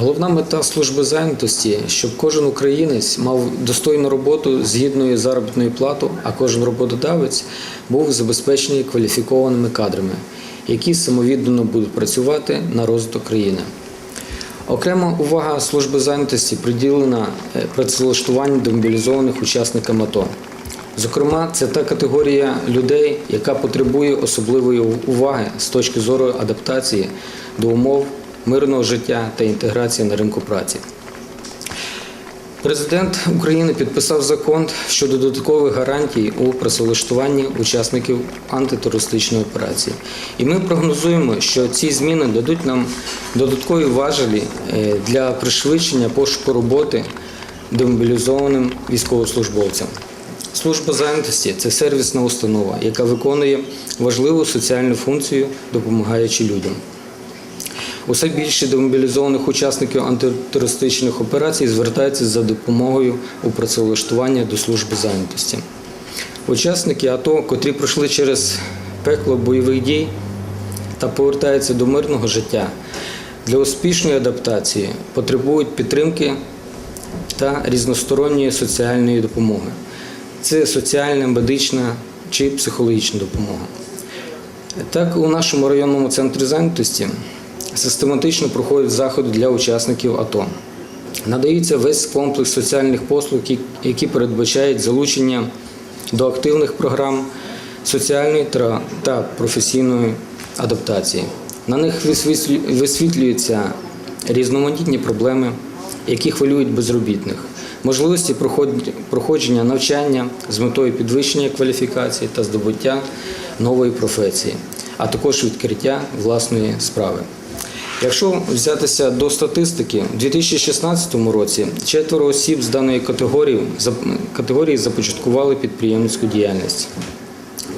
Головна мета служби зайнятості, щоб кожен українець мав достойну роботу з гідною заробітною платою, а кожен роботодавець був забезпечений кваліфікованими кадрами, які самовіддано будуть працювати на розвиток країни. Окрема увага служби зайнятості приділена е, працевлаштуванню демобілізованих учасникам АТО. Зокрема, це та категорія людей, яка потребує особливої уваги з точки зору адаптації до умов мирного життя та інтеграції на ринку праці. Президент України підписав закон щодо додаткових гарантій у працевлаштуванні учасників антитерористичної операції. І ми прогнозуємо, що ці зміни дадуть нам додаткові важелі е, для пришвидшення пошуку роботи демобілізованим військовослужбовцям. Служба зайнятості це сервісна установа, яка виконує важливу соціальну функцію, допомагаючи людям. Усе більше демобілізованих учасників антитерористичних операцій звертаються за допомогою у працевлаштуванні до служби зайнятості. Учасники АТО, котрі пройшли через пекло бойових дій та повертаються до мирного життя, для успішної адаптації потребують підтримки та різносторонньої соціальної допомоги. Це соціальна, медична чи психологічна допомога. Так, у нашому районному центрі зайнятості систематично проходять заходи для учасників АТО. Надається весь комплекс соціальних послуг, які передбачають залучення до активних програм соціальної та професійної адаптації. На них висвітлюються різноманітні проблеми, які хвилюють безробітних, можливості проходження навчання з метою підвищення кваліфікації та здобуття нової професії, а також відкриття власної справи. Якщо взятися до статистики, у 2016 році четверо осіб з даної категорії, категорії започаткували підприємницьку діяльність.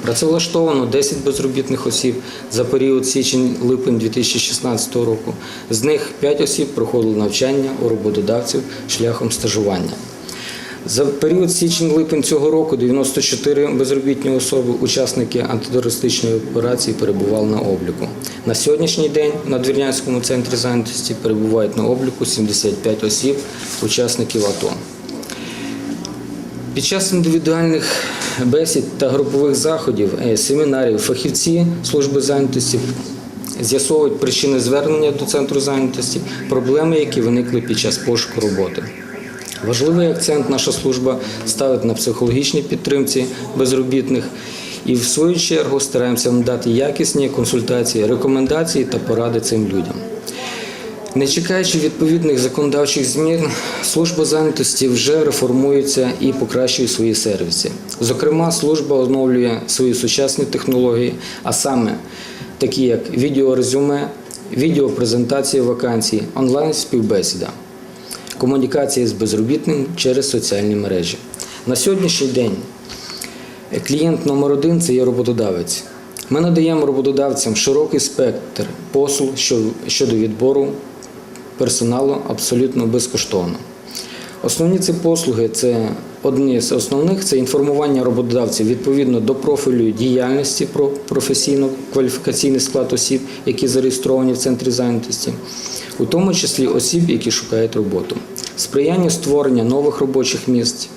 Працевлаштовано 10 безробітних осіб за період січень-липень 2016 року. З них 5 осіб проходили навчання у роботодавців шляхом стажування. За період січень-липень цього року 94 безробітні особи, учасники антитерористичної операції, перебували на обліку. На сьогоднішній день на Двірнянському центрі зайнятості перебувають на обліку 75 осіб, учасників АТО. Під час індивідуальних бесід та групових заходів, е, семінарів, фахівці служби зайнятості з'ясовують причини звернення до центру зайнятості, проблеми, які виникли під час пошуку роботи. Важливий акцент наша служба ставить на психологічній підтримці безробітних і, в свою чергу, стараємося надати якісні консультації, рекомендації та поради цим людям. Не чекаючи відповідних законодавчих змін, служба зайнятості вже реформується і покращує свої сервіси. Зокрема, служба оновлює свої сучасні технології, а саме такі як відеорезюме, відеопрезентація вакансій, онлайн-співбесіда, комунікація з безробітним через соціальні мережі. На сьогоднішній день клієнт номер один це є роботодавець. Ми надаємо роботодавцям широкий спектр послуг щодо відбору персоналу абсолютно безкоштовно. Основні ці послуги це одні з основних це інформування роботодавців відповідно до профілю діяльності про професійно-кваліфікаційний склад осіб, які зареєстровані в центрі зайнятості, у тому числі осіб, які шукають роботу, сприяння створення нових робочих місць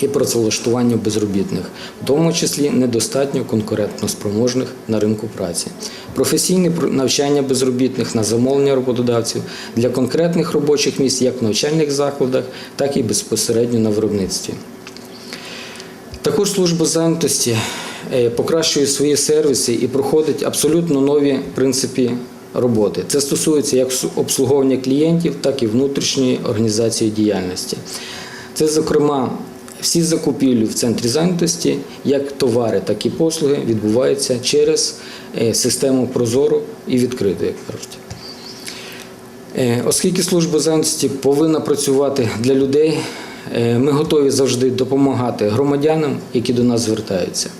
і працевлаштування безробітних, в тому числі недостатньо конкурентно спроможних на ринку праці, професійне навчання безробітних на замовлення роботодавців для конкретних робочих місць як в навчальних закладах, так і безпосередньо на виробництві. Також служба зайнятості е, покращує свої сервіси і проходить абсолютно нові принципи роботи. Це стосується як обслуговування клієнтів, так і внутрішньої організації діяльності. Це, зокрема, всі закупівлі в центрі зайнятості, як товари, так і послуги, відбуваються через е, систему Прозоро і відкрито, як кажуть. Е, оскільки служба зайнятості повинна працювати для людей, е, ми готові завжди допомагати громадянам, які до нас звертаються.